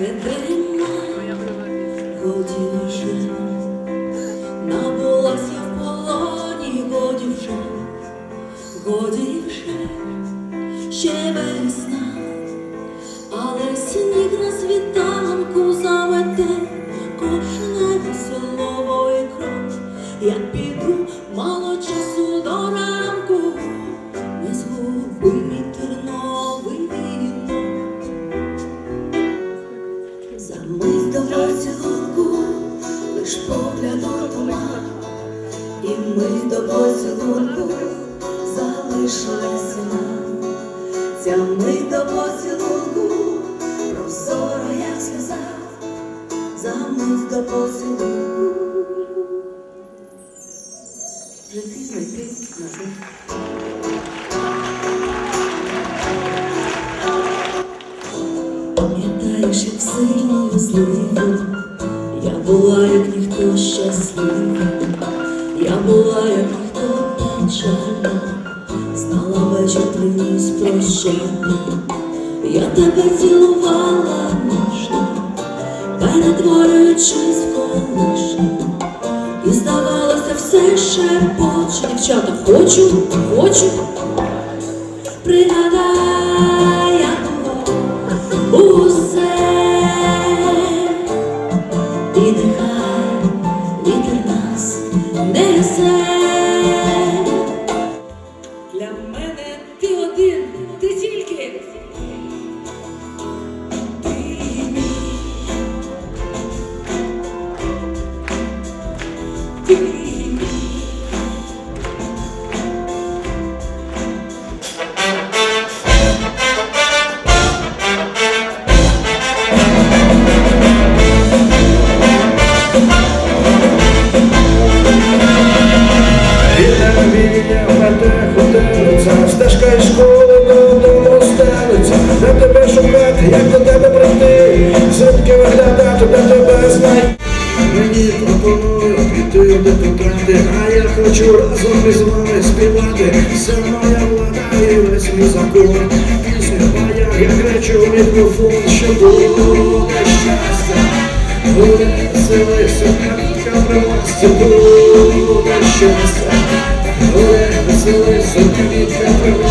Єдина година життя набулася в полоні, годі вже, годі вже ще але сніг на світанку заведе кожне слово кров. Я піду мало часу до ранку не згубив. За мить до поцілунку, лиш погляду туман, і ми до поцілунку залишилася нам. Ця мить до поцілунку, прозора, як сльоза, за мить до поцілунку. Вже пізно йти назад. Пам'ятаєш, як сильно зливо, я була, як ніхто щаслива, я була, як ніхто печальна, знала вечір приніс прощання, я тебе цілувала ніжно, перетворюючись в колишню, і здавалося, все шепоче. Дівчата, хочу, хочу, Пропонують піти де потрати, а я хочу разом із вами співати. Все моя влада і весь мій закон. Пісню моя, я кричу в мікрофон, що буде щастя. Буде веселися, картка при масці, буде щастя. Буде веселися, квітка при.